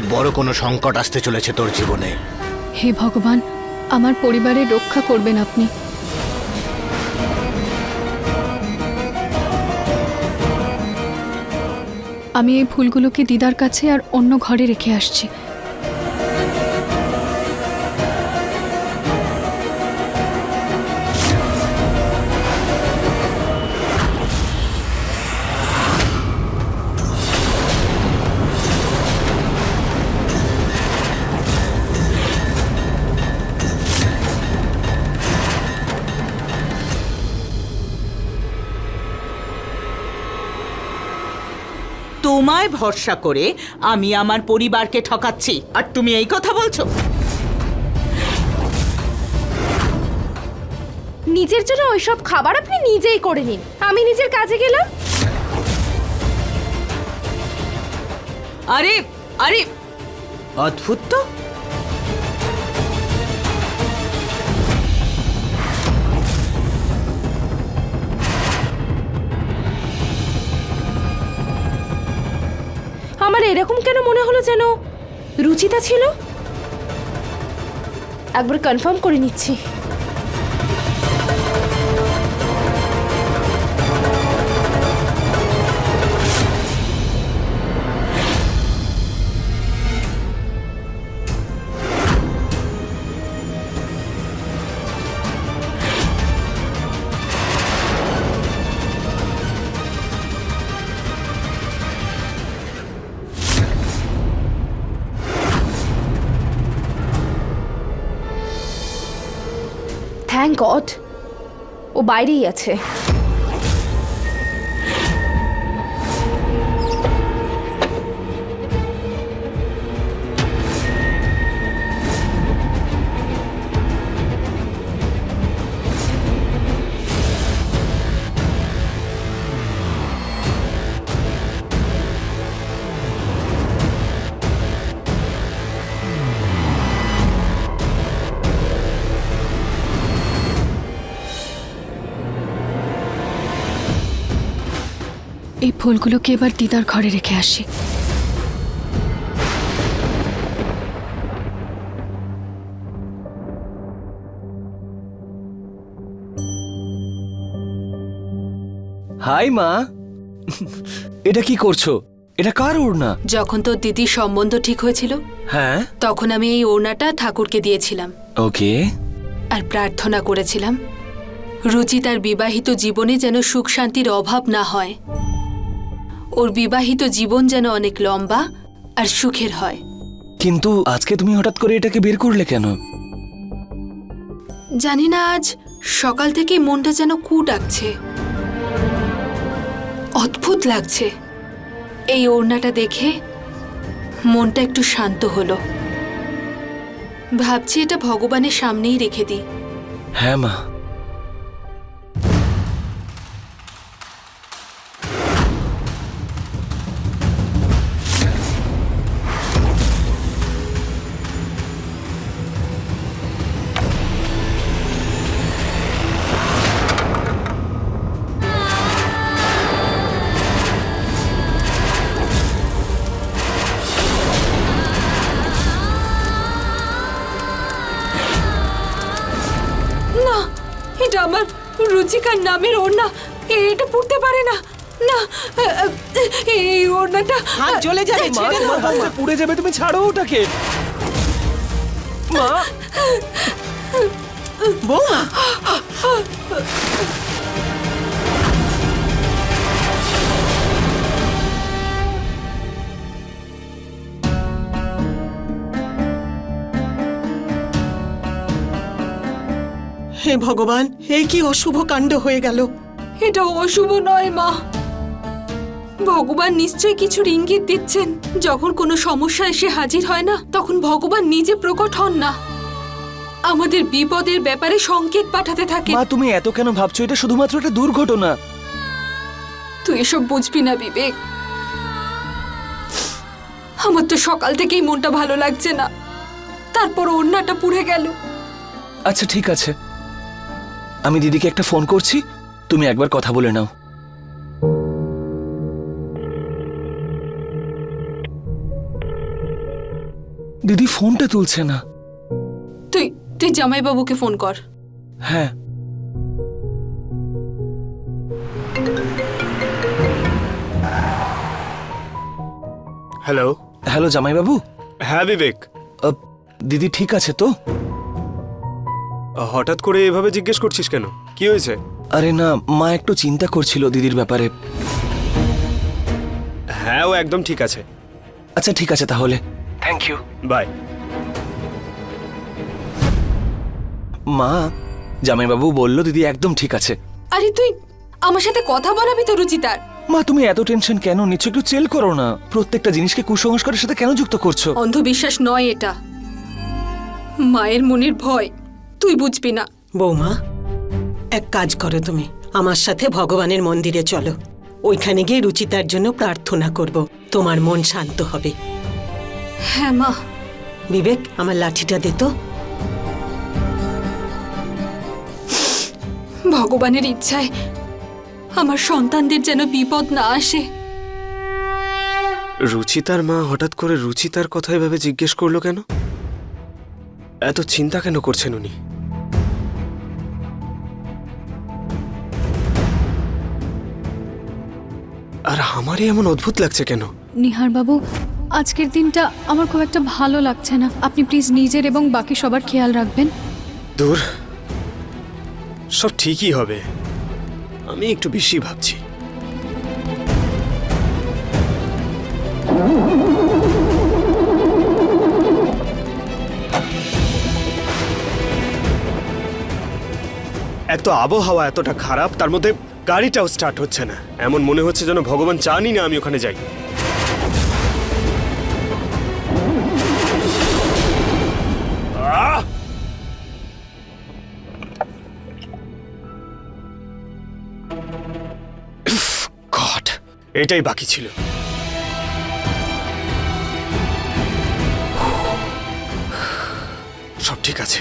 অনেক বড় কোনো সংকট আসতে চলেছে তোর জীবনে। হে ভগবান, আমার পরিবারের রক্ষা করবেন আপনি। আমি এই ফুলগুলোকে দিদার কাছে আর অন্য ঘরে রেখে আসছি। ভরসা করে আমি আমার পরিবারকে ঠকাচ্ছি। আর তুমি এই কথা বলছো? নিজের জন্য ওইসব খাবার আপনি নিজেই করে নিন। আমি নিজের কাজে গেলাম। আরে আরে অদ্ভুত তো। এরকম কেন মনে হলো যেন রুচিতা ছিল? একবার কনফার্ম করে নিচ্ছি। থ্যাংক গড ও বাইরেই আছে। ফুলগুলোকে এবার দিদার ঘরে রেখে আসি। হাই মা। এটা কি করছ? এটা কার ওড়না? যখন তোর দিদির সম্বন্ধ ঠিক হয়েছিল হ্যাঁ? তখন আমি এই ওড়নাটা ঠাকুরকে দিয়েছিলাম। ওকে। আর প্রার্থনা করেছিলাম রুচি তার বিবাহিত জীবনে যেন সুখ শান্তির অভাব না হয়। ওর বিবাহিত জীবন যেন অনেক লম্বা আর সুখের হয়। কিন্তু আজকে তুমি হঠাৎ করে এটাকে বের করলে কেন? জানি না আজ সকাল থেকে মনটা যেন কু ডাকছে। অদ্ভুত লাগছে। এই ওড়নাটা দেখে মনটা একটু শান্ত হলো। ভাবছি এটা ভগবানের সামনেই রেখে দিই। হ্যাঁ মা। রুচিকার নামের ওড়না এটা পড়তে পারে না। না এই ওড়নাটা হাত জ্বলে যাবে মা। ছেড়ে দাও। পুড়ে যাবে তুমি ছাড়ো ওটাকে। মা। বৌমা। হে ভগবান এ কি অশুভ কাণ্ড হয়ে গেল? এটা অশুভ নয় মা। ভগবান নিশ্চয়ই কিছু ইঙ্গিত দিচ্ছেন। যখন কোনো সমস্যা এসে হাজির হয় না তখন ভগবান নিজে প্রকট হন না। আমাদের বিপদের ব্যাপারে সংকেত পাঠাতে থাকে। মা তুমি এত কেন ভাবছ? এটা শুধুমাত্র একটা দুর্ঘটনা। তুই এসব বুঝবি না বিবেক। আমার তো সকাল থেকেই মনটা ভালো লাগছে না। তারপর ওড়নাটা পুড়ে গেল। আচ্ছা ঠিক আছে। আমি দিদিকে একটা ফোন করছি তুমি একবার কথা বলে নাও। দিদি ফোনটা তুলছে না। তুই তুই জামাইবাবুকে ফোন কর। হ্যাঁ। হ্যালো। হ্যালো জামাইবাবু? হ্যাঁ বিবেক। দিদি ঠিক আছে তো? হঠাৎ করে এভাবে জিজ্ঞেস করছিস কেন? কি হয়েছে? আরে না মা একটু চিন্তা করছিল দিদির ব্যাপারে। হ্যাঁ ও একদম ঠিক আছে। আচ্ছা ঠিক আছে তাহলে। Thank you bye. মা জামাইবাবু বলল দিদি একদম ঠিক আছে। আরে তুই আমার সাথে কথা বলাবি তো রুচিতার? মা তুমি এত টেনশন কেন? নিচ্ছ একটু চেল করো না। প্রত্যেকটা জিনিসকে কুসংস্কারের সাথে কেন যুক্ত করছ? অন্ধবিশ্বাস নয় এটা। মায়ের মনের ভয়। তুই বুঝবি না। বৌমা এক কাজ করো তুমি। আমার সাথে ভগবানের মন্দিরে চলো। ওইখানে গিয়ে রুচিতার জন্য প্রার্থনা করব। তোমার মন শান্ত হবে। হ্যাঁ মা। বিবেক আমার লাঠিটা দে তো। ভগবানের ইচ্ছায় আমার সন্তানদের যেন বিপদ না আসে। রুচিতার মা হঠাৎ করে রুচিতার কথা এভাবে জিজ্ঞেস করল কেন? এত চিন্তা কেন করছেন উনি? আর আমারই এমন অদ্ভুত লাগছে কেন? নিহার বাবু আজকের দিনটা আমার খুব একটা ভালো লাগছে না। আপনি প্লিজ নিজের এবং বাকি সবার খেয়াল রাখবেন। দূর। সব ঠিকই হবে। আমি একটু বেশি ভাবছি। এত আবহাওয়া এতটা খারাপ তার মধ্যে গাড়িটাও স্টার্ট হচ্ছে না। এমন মনে হচ্ছে যেন ভগবান চানই না আমি ওখানে যাই। এটাই বাকি ছিল। সব ঠিক আছে।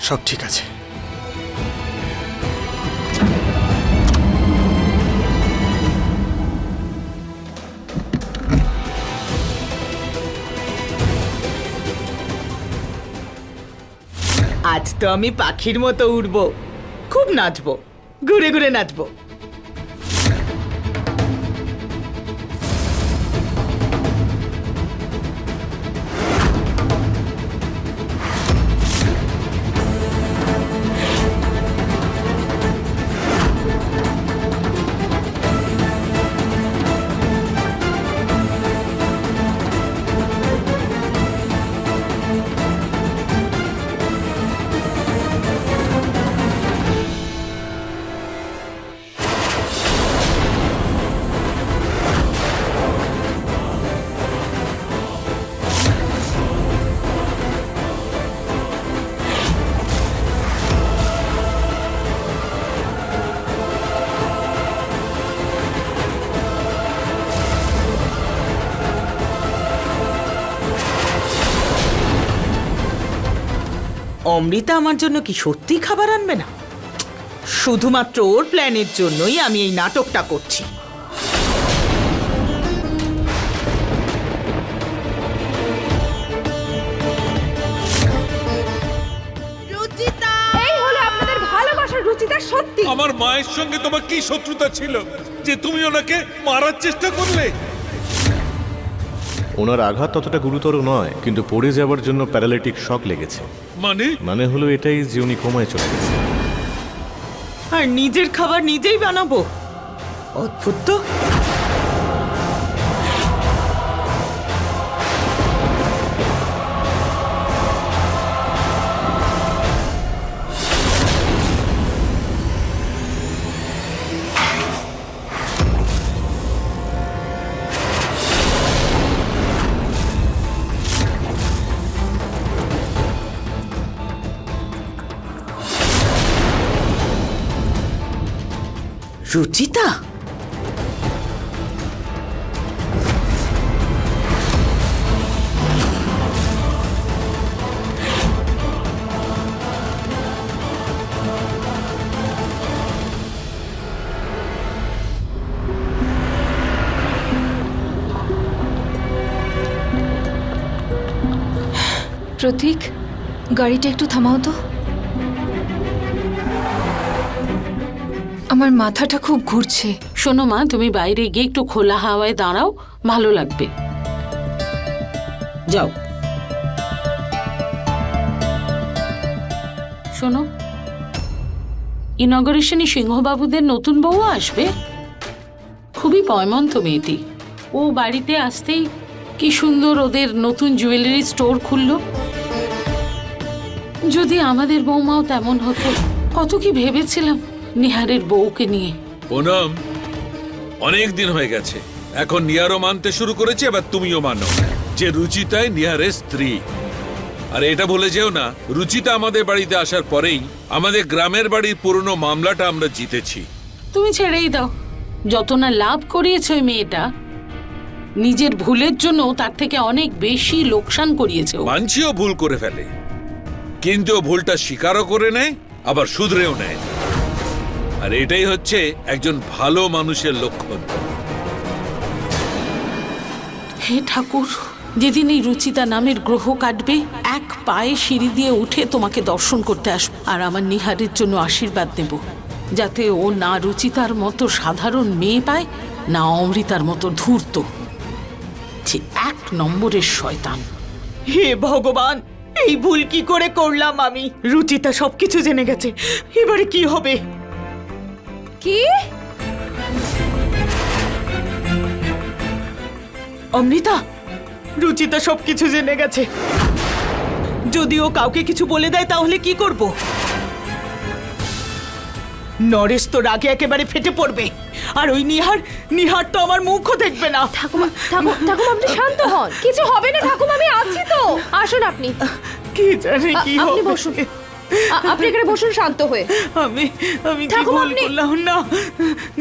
সব ঠিক আছে। তো আমি পাখির মতো উড়বো। খুব নাচবো। ঘুরে ঘুরে নাচবো। অমৃতা আমার জন্য কি সত্যি খাবার আনবে না? শুধুমাত্র ওর প্ল্যানের জন্যই আমি এই নাটকটা করছি। এই হলো আপনাদের ভালোবাসার সত্যি। আমার মায়ের সঙ্গে তোমার কি শত্রুতা ছিল যে তুমি ওনাকে মারার চেষ্টা করলে? ওনার আঘাত ততটা গুরুতর নয় কিন্তু পড়ে যাওয়ার জন্য প্যারালাইটিক শক লেগেছে। মানে? মানে হলো এটাই যে উনি কোমায় চলে গেছে। আর নিজের খাবার নিজেই বানাবো। অদ্ভুত তো। রুচিতা? প্রতীক গাড়িটা একটু থামাও তো। আমার মাথাটা খুব ঘুরছে। শোনো মা, তুমি বাইরে গিয়ে একটু খোলা হাওয়ায় দাঁড়াও, ভালো লাগবে। যাও। শোনো, ইনগরেশনে সিংহবাবুদের নতুন বউ আসবে? খুবই পয়মন্ত মেয়েটি। ও বাড়িতে আসতেই কি সুন্দর ওদের নতুন জুয়েলারি স্টোর খুললো। যদি আমাদের বৌমাও তেমন হতো, কত কি ভেবেছিলাম। নিহারের বউকে নিয়ে। পুনম অনেক দিন হয়ে গেছে। এখন নিহারও মানতে শুরু করেছে এবার তুমিও মানো। যে রুচিতাই নিহারের স্ত্রী। আর এটা বলে যেও না রুচিতা আমাদের বাড়িতে আসার পরেই আমাদের গ্রামের বাড়ির পুরনো মামলাটা আমরা জিতেছি। তুমি ছেড়েই দাও। যত না লাভ করিয়েছে ওই মেয়েটা নিজের ভুলের জন্য তার থেকে অনেক বেশি লোকসান করিয়েছে। মানছিও ভুল করে ফেলে। কিন্তু ভুলটা স্বীকারও করে নেয় আবার শুধরেও নেয়। আর এটাই হচ্ছে একজন ভালো মানুষের লক্ষণ। হে ঠাকুর যেদিন এই রুচিতা নামের গ্রহ কাটবে এক পায়ে সিঁড়ি দিয়ে উঠে তোমাকে দর্শন করতে আসব আর আমার নিহারের জন্য আশীর্বাদ নেব। যাতে ও না রুচিতার মতো সাধারণ মেয়ে পায় না অমৃতার মতো ধূর্ত। যে এক নম্বরের শয়তান। হে ভগবান এই ভুল কি করে করলাম আমি? রুচিতা সবকিছু জেনে গেছে। এবারে কি হবে? কি? অমৃতা রুচিতা সবকিছু জেনে গেছে। যদি ও কাউকে কিছু বলে দেয় তাহলে কি করব? নরেশ তো রাগে একেবারে ফেটে পড়বে। আর ওই নিহার নিহার তো আমার মুখও দেখবে না। ঠাকুমা ঠাকুমা ঠাকুমা আপনি শান্ত হন। কিছু হবে না ঠাকুমা আমি আছি তো। আসুন আপনি। কি জানে কি আপনি হবে। বসুন। আ- আপনি এখানে বসুন শান্ত হয়ে। আমি আমি কি ভুল করলাম? না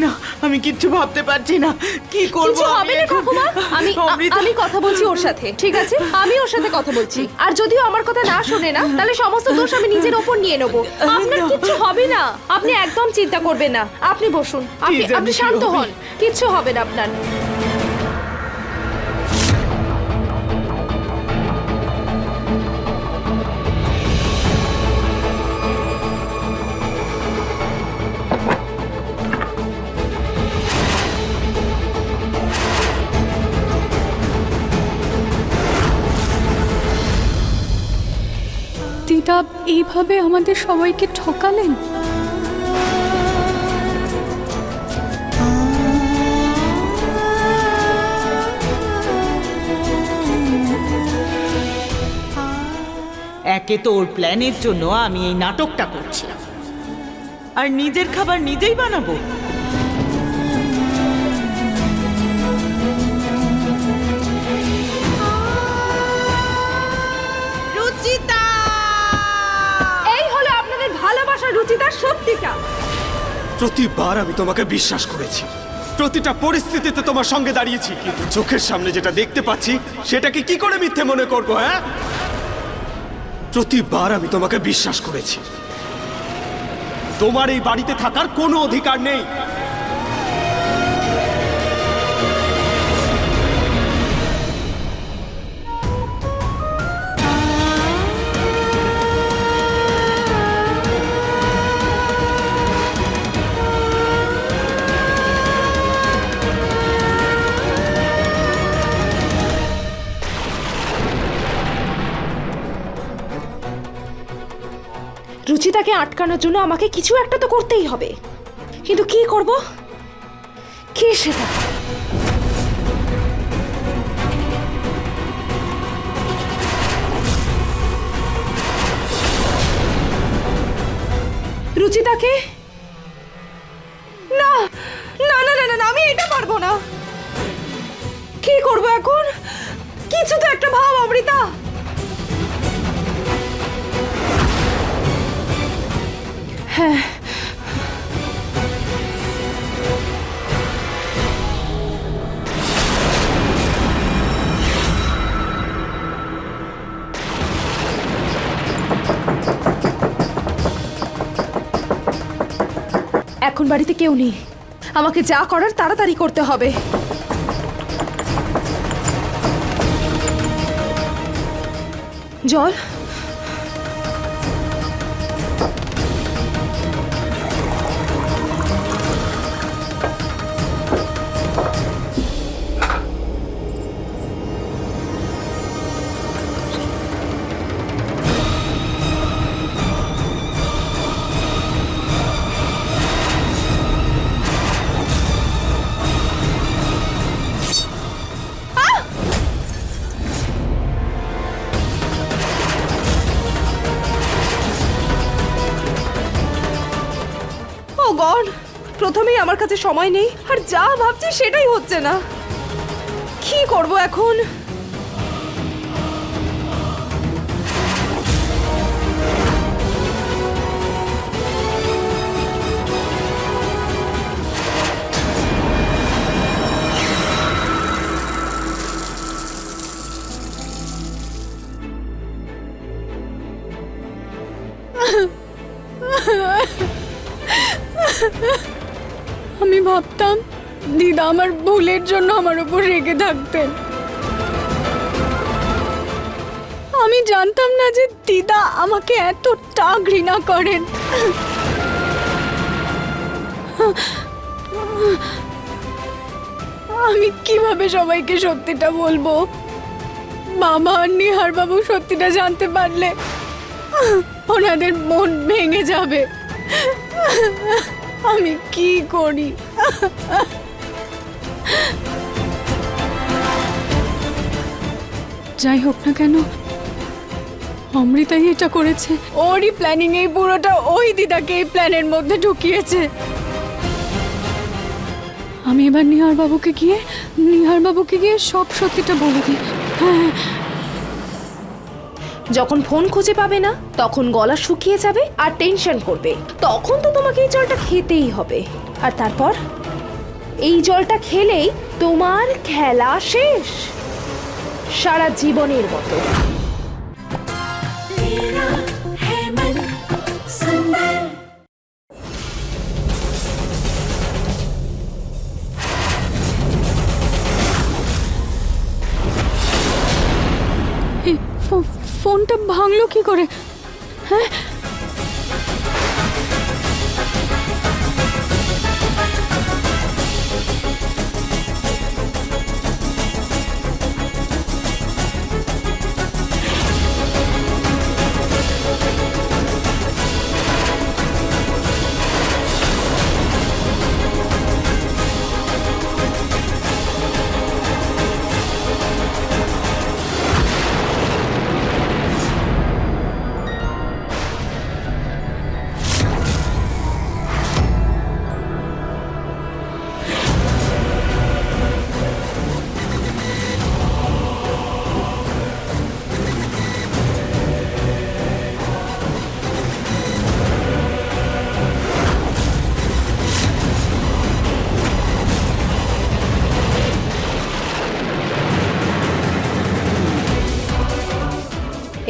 না আমি কিচ্ছু ভাবতে পারছি না। কি করব কিছু হবে না ঠাকুমা? আমি আমি কথা বলছি ওর সাথে ঠিক আছে? আমি ওর সাথে কথা বলছি। আর যদিও আমার কথা না শোনে না তাহলে সমস্ত দোষ আমি নিজের ওপর নিয়ে নেব। আপনার কিচ্ছু হবে না। আপনি একদম চিন্তা করবেন না। আপনি বসুন। আপনি আপনি শান্ত হন। কিচ্ছু হবে না আপনার। এইভাবে আমাদের সবাইকে ঠকালেন? একে তো ওর প্ল্যানের জন্য আমি এই নাটকটা করছিলাম। আর নিজের খাবার নিজেই বানাবো? রুচিতার সত্যিটা প্রতিবার আমি তোমাকে বিশ্বাস করেছি। প্রতিটা পরিস্থিতিতে তোমার সঙ্গে দাঁড়িয়েছি। কিন্তু চোখের সামনে যেটা দেখতে পাচ্ছি, সেটাকে কি করে মিথ্যে মনে করব হ্যাঁ? প্রতিবার আমি তোমাকে বিশ্বাস করেছি। তোমার এই বাড়িতে থাকার কোনো অধিকার নেই। রুচিতাকে আটকানোর জন্য আমাকে কিছু একটা তো করতেই হবে। কিন্তু কি করব? কে সেটা? রুচিতাকে? না না না না না, আমি এটা পারব না। কি করব এখন? কিছু তো একটা ভাব অমৃতা। এখন বাড়িতে কেউ নেই। আমাকে যা করার তাড়াতাড়ি করতে হবে। জল? গড, প্রথমেই আমার কাছে সময় নেই, আর যা ভাবছি সেটাই হচ্ছে না। কি করব এখন? আমার ভুলের জন্য আমার উপর রেগে থাকতেন। আমি জানতাম না যে দিদা আমাকে এতটা ঘৃণা করেন। আমি কীভাবে সবাইকে সত্যিটা বলব? মামা আর নিহার বাবু সত্যিটা জানতে পারলে ওনাদের মন ভেঙে যাবে। আমি কি করি? যাই হোক না কেন, অমৃতাই এটা করেছে। ওরই প্ল্যানিং এই পুরোটা ওই দিদাকে এই প্ল্যানের মধ্যে ঢুকিয়েছে। আমি এবার নিহার বাবুকে গিয়ে নিহার বাবুকে গিয়ে সব সত্যিটা বলে দিই। হ্যাঁ যখন ফোন খুঁজে পাবে না, তখন গলা শুকিয়ে যাবে আর টেনশন করবে। তখন তো তোমাকে এই জলটা খেতেই হবে। আর তারপর? এই জলটা খেলেই তোমার খেলা শেষ। সারা জীবনের মতো। ফো- ফোনটা ভাঙলো কি করে?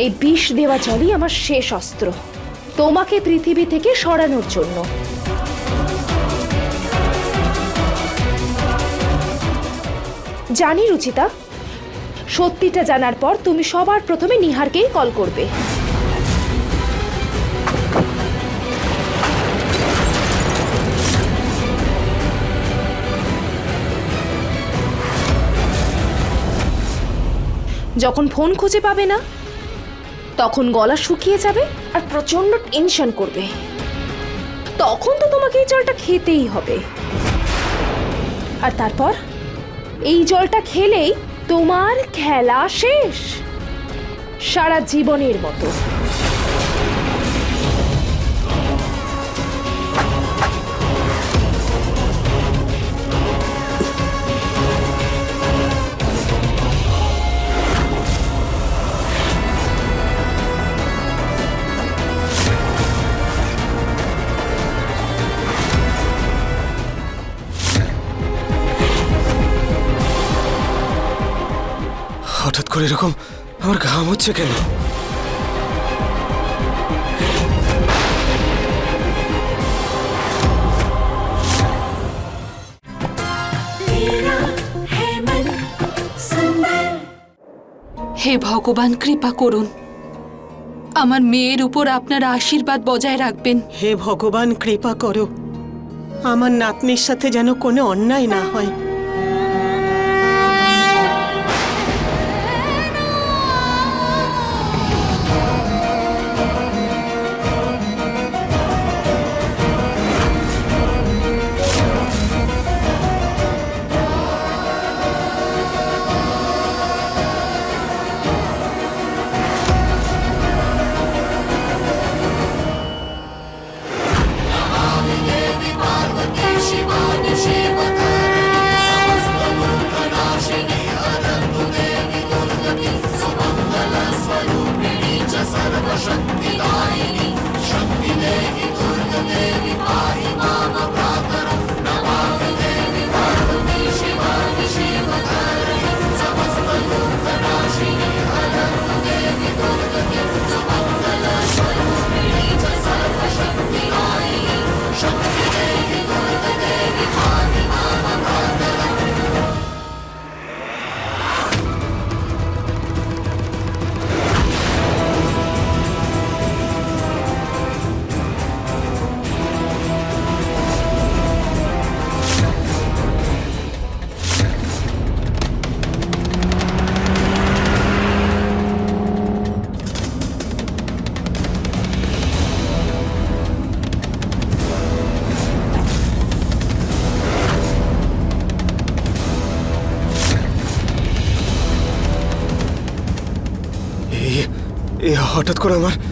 এই বিষ দেওয়া জলই আমার শেষ অস্ত্র। তোমাকে পৃথিবী থেকে সরানোর জন্য। জানি, রুচিতা। সত্যিটা জানার পর তুমি সবার প্রথমে নিহারকেই কল করবে। যখন ফোন খুঁজে পাবে না তখন গলা শুকিয়ে যাবে আর প্রচণ্ড টেনশন করবে। তখন তো তোমাকে এই জলটা খেতেই হবে। আর তারপর? এই জলটা খেলেই তোমার খেলা শেষ। সারা জীবনের মতো। হঠাৎ করে এরকম আমার ঘাম হচ্ছে কেন? হে ভগবান কৃপা করুন। আমার মেয়ের উপর আপনার আশীর্বাদ বজায় রাখবেন। হে ভগবান কৃপা করো। আমার নাতনির সাথে যেন কোনো অন্যায় না হয়। এই এ হঠাৎ করে আমার